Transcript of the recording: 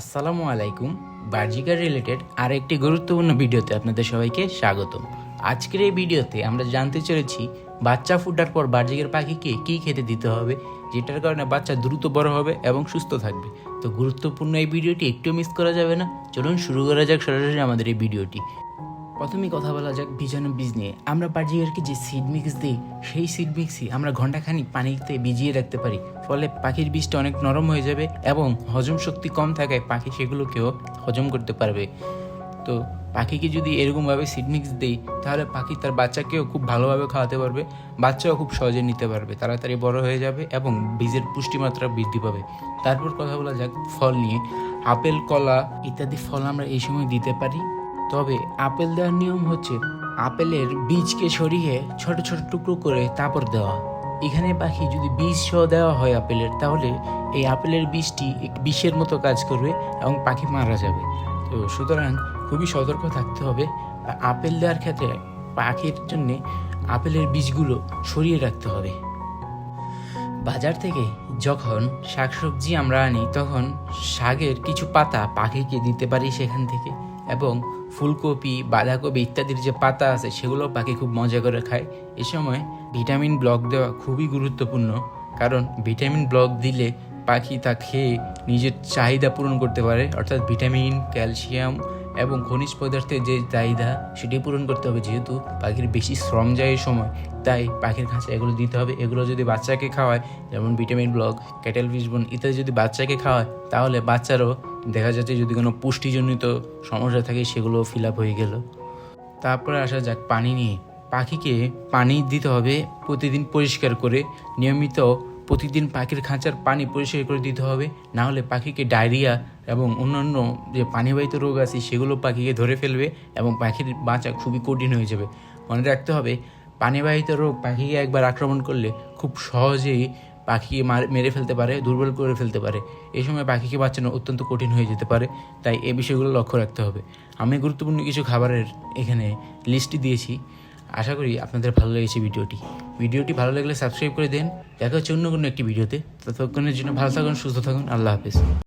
আসসালামু আলাইকুম। বার্জিকার রিলেটেড আর একটি গুরুত্বপূর্ণ ভিডিওতে আপনাদের সবাইকে স্বাগত আজকের এই ভিডিওতে আমরা জানতে চলেছি, বাচ্চা ফুটার পর বার্জিকের পাখিকে কী খেতে দিতে হবে, যেটার কারণে বাচ্চা দ্রুত বড় হবে এবং সুস্থ থাকবে। তো গুরুত্বপূর্ণ এই ভিডিওটি একটু মিস করা যাবে না, চলুন শুরু করা যাক সরাসরি আমাদের এই ভিডিওটি। প্রথমেই কথা বলা যাক ভিজানো বীজ নিয়ে। আমরা বার্জিকারকে যে সিড মিক্স দিই, সেই সিড মিক্সই আমরা ঘন্টাখানিক পানিতে ভিজিয়ে রাখতে পারি। ফলে পাখির বীজটা অনেক নরম হয়ে যাবে এবং হজম শক্তি কম থাকায় পাখি সেগুলোকেও হজম করতে পারবে। তো পাখিকে যদি এরকমভাবে সিড মিক্স দিই, তাহলে পাখি তার বাচ্চাকেও খুব ভালোভাবে খাওয়াতে পারবে, বাচ্চাও খুব সহজে নিতে পারবে, তাড়াতাড়ি বড় হয়ে যাবে এবং বীজের পুষ্টিমাত্রা বৃদ্ধি পাবে। তারপর কথা বলা যাক ফল নিয়ে, আপেল, কলা ইত্যাদি ফল আমরা এই সময় দিতে পারি। তবে আপেল দেওয়ার নিয়ম হচ্ছে আপেলের বীজকে সরিয়ে ছোট ছোট টুকরো করে তারপর দেওয়া। এখানে পাখি যদি বীজ সহ দেওয়া হয় আপেলের, তাহলে এই আপেলের বীজটি এক বিষের মতো কাজ করবে এবং পাখি মারা যাবে। তো সুতরাং খুবই সতর্ক থাকতে হবে। আপেল দেওয়ার ক্ষেত্রে পাখির জন্য আপেলের বীজগুলো সরিয়ে রাখতে হবে। বাজার থেকে যখন শাকসবজি আমরা আনি, তখন শাকের কিছু পাতা পাখিকে দিতে পারি সেখান থেকে এবং ফুলকপি, বাঁধাকপি ইত্যাদির যে পাতা আছে সেগুলো পাখি খুব মজা করে খায়। এ সময় ভিটামিন ব্লক দেওয়া খুবই গুরুত্বপূর্ণ, কারণ ভিটামিন ব্লক দিলে পাখি তা খেয়ে নিজের চাহিদা পূরণ করতে পারে। অর্থাৎ ভিটামিন, ক্যালসিয়াম এবং খনিজ পদার্থের যে চাহিদা, সেটি পূরণ করতে হবে। যেহেতু পাখির বেশি শ্রম যায় সময়, তাই পাখির কাছে এগুলো দিতে হবে। এগুলো যদি বাচ্চাকে খাওয়ায়, যেমন ভিটামিন ব্লক, ক্যাটেল ফিশবন ইত্যাদি যদি বাচ্চাকে খাওয়ায়, তাহলে বাচ্চারও দেখা যাচ্ছে যদি কোনো পুষ্টিজনিত সমস্যা থাকে, সেগুলো ফিল আপ হয়ে গেল। তারপরে আসা যাক পানি নিয়ে। পাখিকে পানি দিতে হবে, প্রতিদিন পরিষ্কার করে। নিয়মিত প্রতিদিন পাখির খাঁচার পানি পরিষ্কার করে দিতে হবে। না হলে পাখিকে ডায়রিয়া এবং অন্যান্য যে পানিবাহিত রোগ আছে, সেগুলো পাখিকে ধরে ফেলবে এবং পাখির বাঁচা খুবই কঠিন হয়ে যাবে। মনে রাখতে হবে, পানিবাহিত রোগ পাখিকে একবার আক্রমণ করলে খুব সহজেই পাখিকে মারে, মেরে ফেলতে পারে, দুর্বল করে ফেলতে পারে। এই সময় পাখিকে বাঁচানো অত্যন্ত কঠিন হয়ে যেতে পারে, তাই এই বিষয়গুলো লক্ষ্য রাখতে হবে। আমি গুরুত্বপূর্ণ কিছু খাবারের এখানে লিস্টটি দিয়েছি। আশা করি আপনাদের ভালো লেগেছে ভিডিওটি। ভিডিওটি ভালো লাগলে সাবস্ক্রাইব করে দেন। দেখা হচ্ছে অন্য কোনো একটি ভিডিওতে। ততক্ষণের জন্য ভালো থাকুন, সুস্থ থাকুন, আল্লাহ হাফেজ।